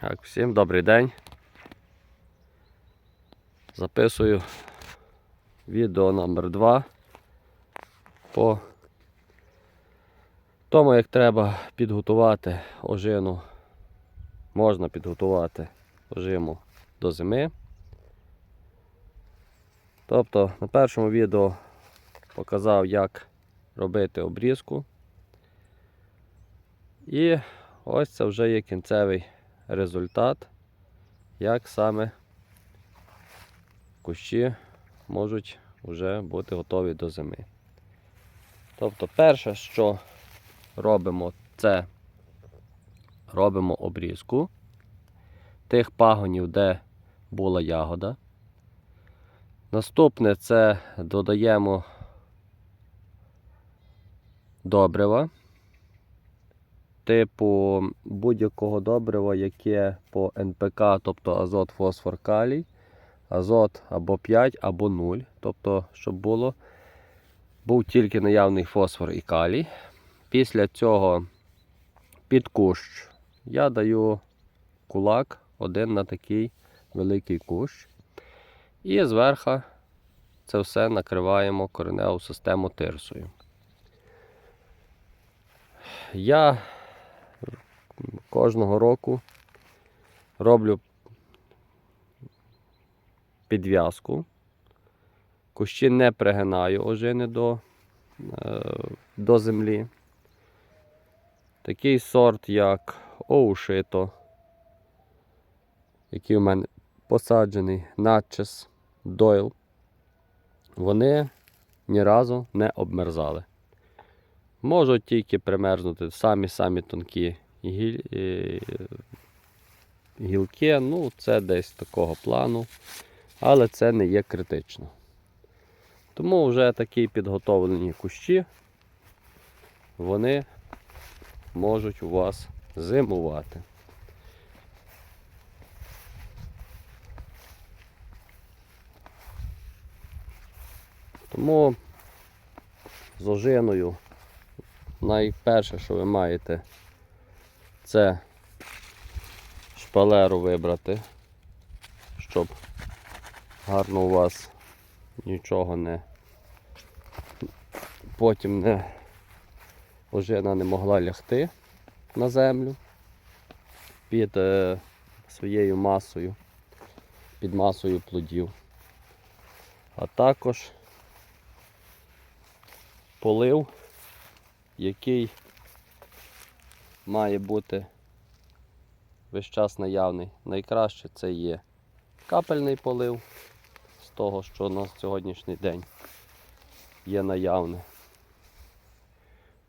Так, всім добрий день. Записую відео номер 2 по тому, як треба підготувати ожину. Можна підготувати ожиму до зими. Тобто на першому відео показав, як робити обрізку. І ось це вже є кінцевий результат, як саме кущі можуть вже бути готові до зими. Тобто, перше, що робимо, це робимо обрізку тих пагонів, де була ягода. Наступне це додаємо добрива типу будь-якого добрива, яке по НПК, тобто азот, фосфор, калій, азот або 5, або 0. Тобто, щоб було, був тільки наявний фосфор і калій. Після цього під кущ я даю кулак один на такий великий кущ. І зверху це все накриваємо кореневу систему тирсою. Я кожного року роблю підв'язку. Кущі не пригинаю ожини до, е, до землі. Такий сорт, як оушито, який у мене посаджений, натчес, дойл, вони ні разу не обмерзали. Можуть тільки примерзнути самі-самі тонкі гіль... е, гілки, ну це десь такого плану, але це не є критично. Тому вже такі підготовлені кущі, вони можуть у вас зимувати. Тому з ожиною найперше, що ви маєте, це шпалеру вибрати, щоб гарно у вас нічого не потім не ожина не могла лягти на землю під е, своєю масою, під масою плодів. А також полив який має бути весь час наявний. Найкраще це є капельний полив з того, що на сьогоднішній день є наявне.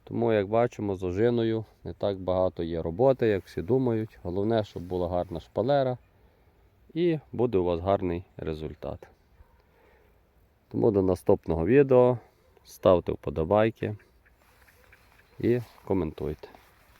Тому, як бачимо, з ожиною не так багато є роботи, як всі думають. Головне, щоб була гарна шпалера і буде у вас гарний результат. Тому до наступного відео ставте вподобайки і коментуйте.